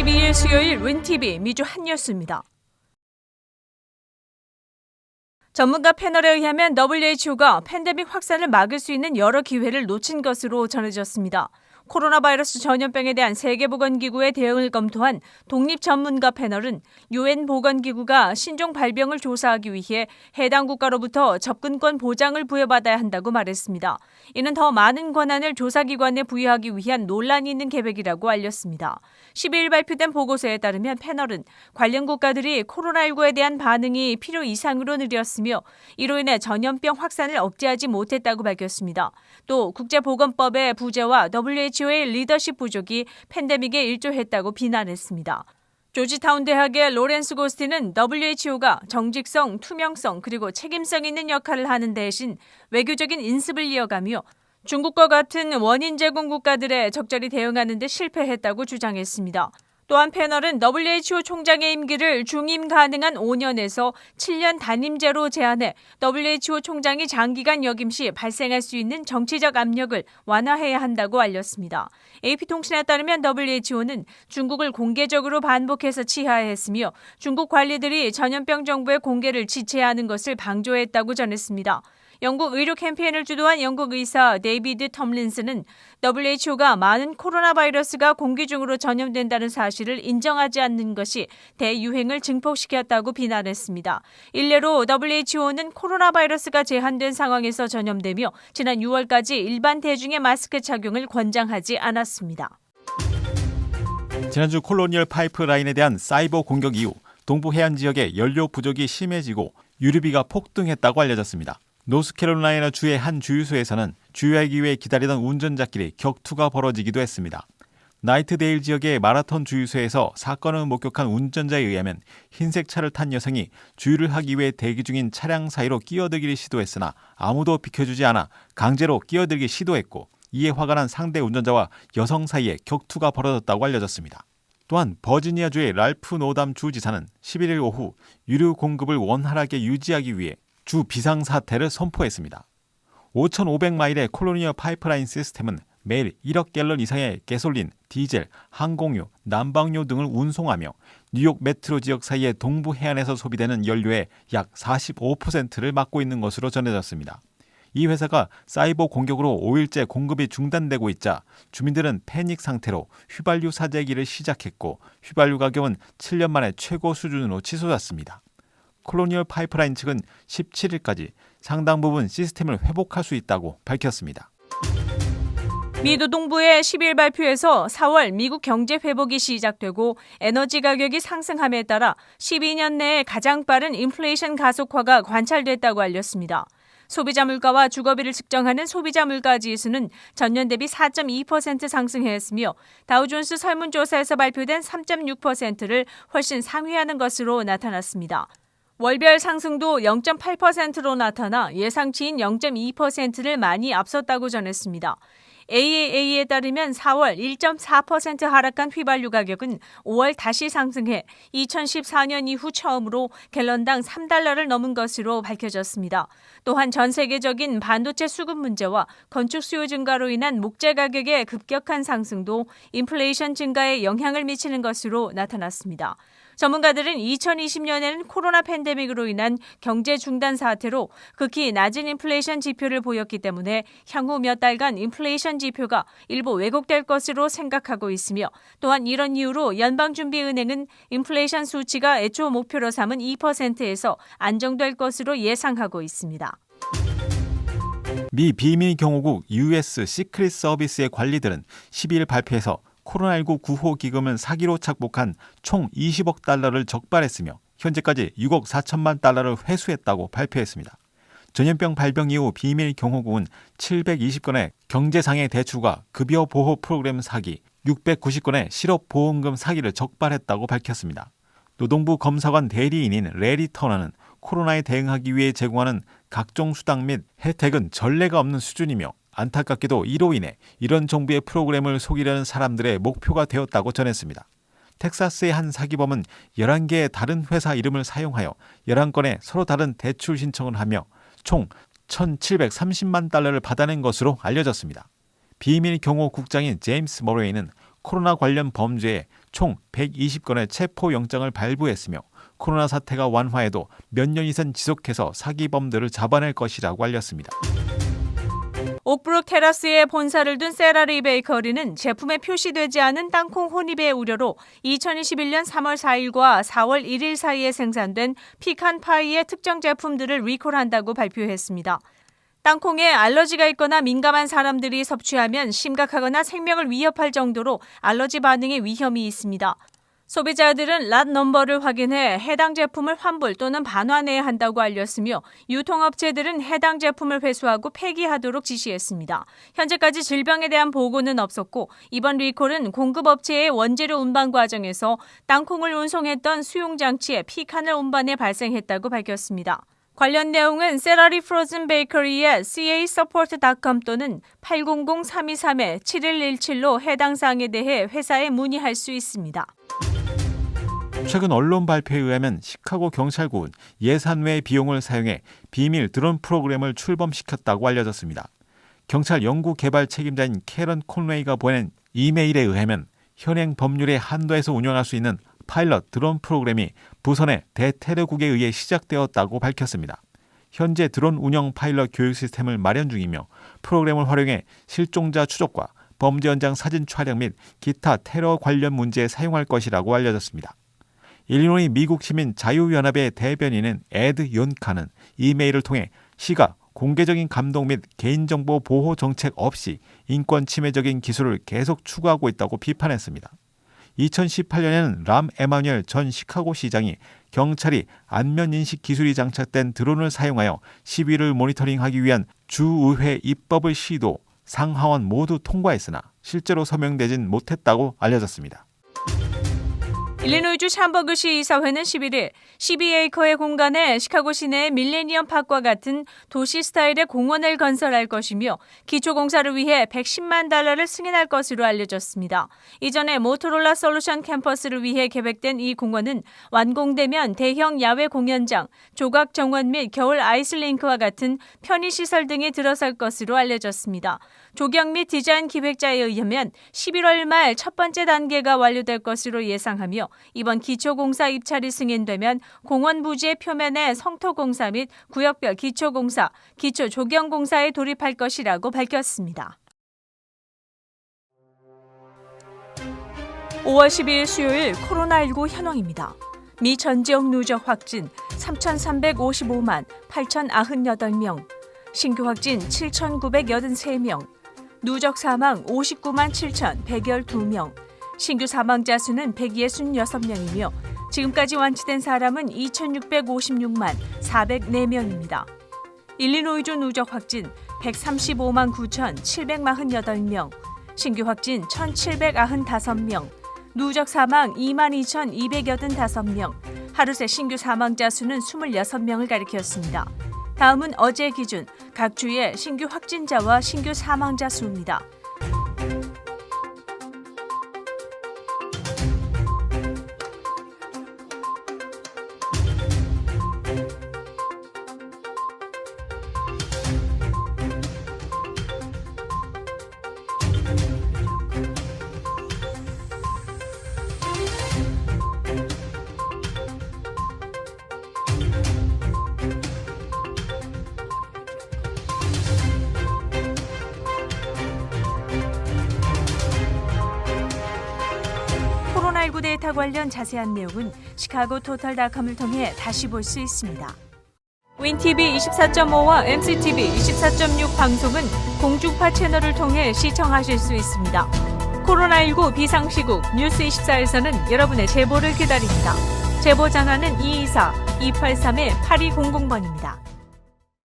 12일 수요일 윈TV 미주 한뉴스입니다. 전문가 패널에 의하면 WHO가 팬데믹 확산을 막을 수 있는 여러 기회를 놓친 것으로 전해졌습니다. 코로나 바이러스 전염병에 대한 세계보건기구의 대응을 검토한 독립 전문가 패널은 유엔 보건기구가 신종 발병을 조사하기 위해 해당 국가로부터 접근권 보장을 부여받아야 한다고 말했습니다. 이는 더 많은 권한을 조사기관에 부여하기 위한 논란이 있는 계획이라고 알렸습니다. 12일 발표된 보고서에 따르면 패널은 관련 국가들이 코로나19에 대한 반응이 필요 이상으로 느렸으며 이로 인해 전염병 확산을 억제하지 못했다고 밝혔습니다. 또 국제보건법의 부재와 WHO 의 리더십 부족이 팬데믹에 일조했다고 비난했습니다. 조지타운 대학의 로렌스 고스티는 WHO가 정직성, 투명성 그리고 책임성 있는 역할을 하는 대신 외교적인 인습을 이어가며 중국과 같은 원인 제공 국가들에 적절히 대응하는 데 실패했다고 주장했습니다. 또한 패널은 WHO 총장의 임기를 중임 가능한 5년에서 7년 단임제로 제한해 WHO 총장이 장기간 역임 시 발생할 수 있는 정치적 압력을 완화해야 한다고 알렸습니다. AP통신에 따르면 WHO는 중국을 공개적으로 반복해서 치하했으며 중국 관리들이 전염병 정보의 공개를 지체하는 것을 방조했다고 전했습니다. 영국 의료 캠페인을 주도한 영국 의사 데이비드 텀린스는 WHO가 많은 코로나 바이러스가 공기 중으로 전염된다는 사실을 인정하지 않는 것이 대유행을 증폭시켰다고 비난했습니다. 일례로 WHO는 코로나 바이러스가 제한된 상황에서 전염되며 지난 6월까지 일반 대중의 마스크 착용을 권장하지 않았습니다. 지난주 콜로니얼 파이프라인에 대한 사이버 공격 이후 동부 해안 지역의 연료 부족이 심해지고 유류비가 폭등했다고 알려졌습니다. 노스캐롤라이나 주의 한 주유소에서는 주유하기 위해 기다리던 운전자끼리 격투가 벌어지기도 했습니다. 나이트데일 지역의 마라톤 주유소에서 사건을 목격한 운전자에 의하면 흰색 차를 탄 여성이 주유를 하기 위해 대기 중인 차량 사이로 끼어들기를 시도했으나 아무도 비켜주지 않아 강제로 끼어들기 시도했고 이에 화가 난 상대 운전자와 여성 사이에 격투가 벌어졌다고 알려졌습니다. 또한 버지니아주의 랄프 노담 주지사는 11일 오후 유류 공급을 원활하게 유지하기 위해 주 비상사태를 선포했습니다. 5,500마일의 콜로니얼 파이프라인 시스템은 매일 1억 갤런 이상의 가솔린, 디젤, 항공유, 난방유 등을 운송하며 뉴욕 메트로 지역 사이의 동부 해안에서 소비되는 연료의 약 45%를 맡고 있는 것으로 전해졌습니다. 이 회사가 사이버 공격으로 5일째 공급이 중단되고 있자 주민들은 패닉 상태로 휘발유 사재기를 시작했고 휘발유 가격은 7년 만에 최고 수준으로 치솟았습니다. 콜로니얼 파이프라인 측은 17일까지 상당 부분 시스템을 회복할 수 있다고 밝혔습니다. 미 노동부의 10일 발표에서 4월 미국 경제 회복이 시작되고 에너지 가격이 상승함에 따라 12년 내에 가장 빠른 인플레이션 가속화가 관찰됐다고 알렸습니다. 소비자 물가와 주거비를 측정하는 소비자 물가 지수는 전년 대비 4.2% 상승했으며 다우존스 설문조사에서 발표된 3.6%를 훨씬 상회하는 것으로 나타났습니다. 월별 상승도 0.8%로 나타나 예상치인 0.2%를 많이 앞섰다고 전했습니다. AAA에 따르면 4월 1.4% 하락한 휘발유 가격은 5월 다시 상승해 2014년 이후 처음으로 갤런당 3달러를 넘은 것으로 밝혀졌습니다. 또한 전 세계적인 반도체 수급 문제와 건축 수요 증가로 인한 목재 가격의 급격한 상승도 인플레이션 증가에 영향을 미치는 것으로 나타났습니다. 전문가들은 2020년에는 코로나 팬데믹으로 인한 경제 중단 사태로 극히 낮은 인플레이션 지표를 보였기 때문에 향후 몇 달간 인플레이션 지표가 일부 왜곡될 것으로 생각하고 있으며 또한 이런 이유로 연방준비은행은 인플레이션 수치가 애초 목표로 삼은 2%에서 안정될 것으로 예상하고 있습니다. 미 비밀 경호국 US 시크릿 서비스의 관리들은 12일 발표에서 코로나19 구호 기금을 사기로 착복한 총 20억 달러를 적발했으며 현재까지 6억 4천만 달러를 회수했다고 발표했습니다. 전염병 발병 이후 비밀 경호국은 720건의 경제상해 대출과 급여 보호 프로그램 사기, 690건의 실업 보험금 사기를 적발했다고 밝혔습니다. 노동부 검사관 대리인인 레리 터너는 코로나에 대응하기 위해 제공하는 각종 수당 및 혜택은 전례가 없는 수준이며 안타깝게도 이로 인해 이런 정부의 프로그램을 속이려는 사람들의 목표가 되었다고 전했습니다. 텍사스의 한 사기범은 11개의 다른 회사 이름을 사용하여 11건의 서로 다른 대출 신청을 하며 총 1,730만 달러를 받아낸 것으로 알려졌습니다. 비밀 경호 국장인 제임스 머레이는 코로나 관련 범죄에 총 120건의 체포 영장을 발부했으며 코로나 사태가 완화해도 몇 년 이상 지속해서 사기범들을 잡아낼 것이라고 알렸습니다. 옥브룩 테라스에 본사를 둔 세라리 베이커리는 제품에 표시되지 않은 땅콩 혼입의 우려로 2021년 3월 4일과 4월 1일 사이에 생산된 피칸 파이의 특정 제품들을 리콜한다고 발표했습니다. 땅콩에 알러지가 있거나 민감한 사람들이 섭취하면 심각하거나 생명을 위협할 정도로 알러지 반응의 위험이 있습니다. 소비자들은 랏 넘버를 확인해 해당 제품을 환불 또는 반환해야 한다고 알렸으며 유통업체들은 해당 제품을 회수하고 폐기하도록 지시했습니다. 현재까지 질병에 대한 보고는 없었고 이번 리콜은 공급업체의 원재료 운반 과정에서 땅콩을 운송했던 수용장치에 피칸을 운반해 발생했다고 밝혔습니다. 관련 내용은 세라리 프로즌 베이커리의 casupport.com 또는 800-323-7117로 해당 사항에 대해 회사에 문의할 수 있습니다. 최근 언론 발표에 의하면 시카고 경찰국은 예산 외 비용을 사용해 비밀 드론 프로그램을 출범시켰다고 알려졌습니다. 경찰 연구 개발 책임자인 캐런 콘웨이가 보낸 이메일에 의하면 현행 법률의 한도에서 운영할 수 있는 파일럿 드론 프로그램이 부선의 대테러국에 의해 시작되었다고 밝혔습니다. 현재 드론 운영 파일럿 교육 시스템을 마련 중이며 프로그램을 활용해 실종자 추적과 범죄 현장 사진 촬영 및 기타 테러 관련 문제에 사용할 것이라고 알려졌습니다. 일리노이 미국 시민 자유연합의 대변인은 에드 윤카는 이메일을 통해 시가 공개적인 감독 및 개인정보 보호 정책 없이 인권 침해적인 기술을 계속 추구하고 있다고 비판했습니다. 2018년에는 람 에마뉴엘 전 시카고 시장이 경찰이 안면 인식 기술이 장착된 드론을 사용하여 시위를 모니터링하기 위한 주의회 입법을 시도 상하원 모두 통과했으나 실제로 서명되진 못했다고 알려졌습니다. 일리노이주 샴버그시 이사회는 11일 12에이커의 공간에 시카고 시내의 밀레니엄 파크와 같은 도시 스타일의 공원을 건설할 것이며 기초 공사를 위해 110만 달러를 승인할 것으로 알려졌습니다. 이전에 모토로라 솔루션 캠퍼스를 위해 계획된 이 공원은 완공되면 대형 야외 공연장, 조각 정원 및 겨울 아이슬링크와 같은 편의 시설 등이 들어설 것으로 알려졌습니다. 조경 및 디자인 기획자에 의하면 11월 말 첫 번째 단계가 완료될 것으로 예상하며 이번 기초공사 입찰이 승인되면 공원 부지의 표면에 성토공사 및 구역별 기초공사, 기초 조경공사에 돌입할 것이라고 밝혔습니다. 5월 12일 수요일 코로나19 현황입니다. 미 전 지역 누적 확진 3,355만 8,098명, 신규 확진 7,983명, 누적 사망 59만 7,112명, 신규 사망자 수는 166명이며 지금까지 완치된 사람은 2,656만 404명입니다. 일리노이주 누적 확진 135만 9,748명, 신규 확진 1,795명, 누적 사망 2만 2,285명, 하루 새 신규 사망자 수는 26명을 가리켰습니다. 다음은 어제 기준 각 주의 신규 확진자와 신규 사망자 수입니다. 코로나19 데이터 관련 자세한 내용은 시카고 토탈닷컴을 통해 다시 볼 수 있습니다. 윈TV 24.5와 MCTV 24.6 방송은 공중파 채널을 통해 시청하실 수 있습니다. 코로나19 비상시국 뉴스24에서는 여러분의 제보를 기다립니다. 제보 전화는 224-283-8200번입니다.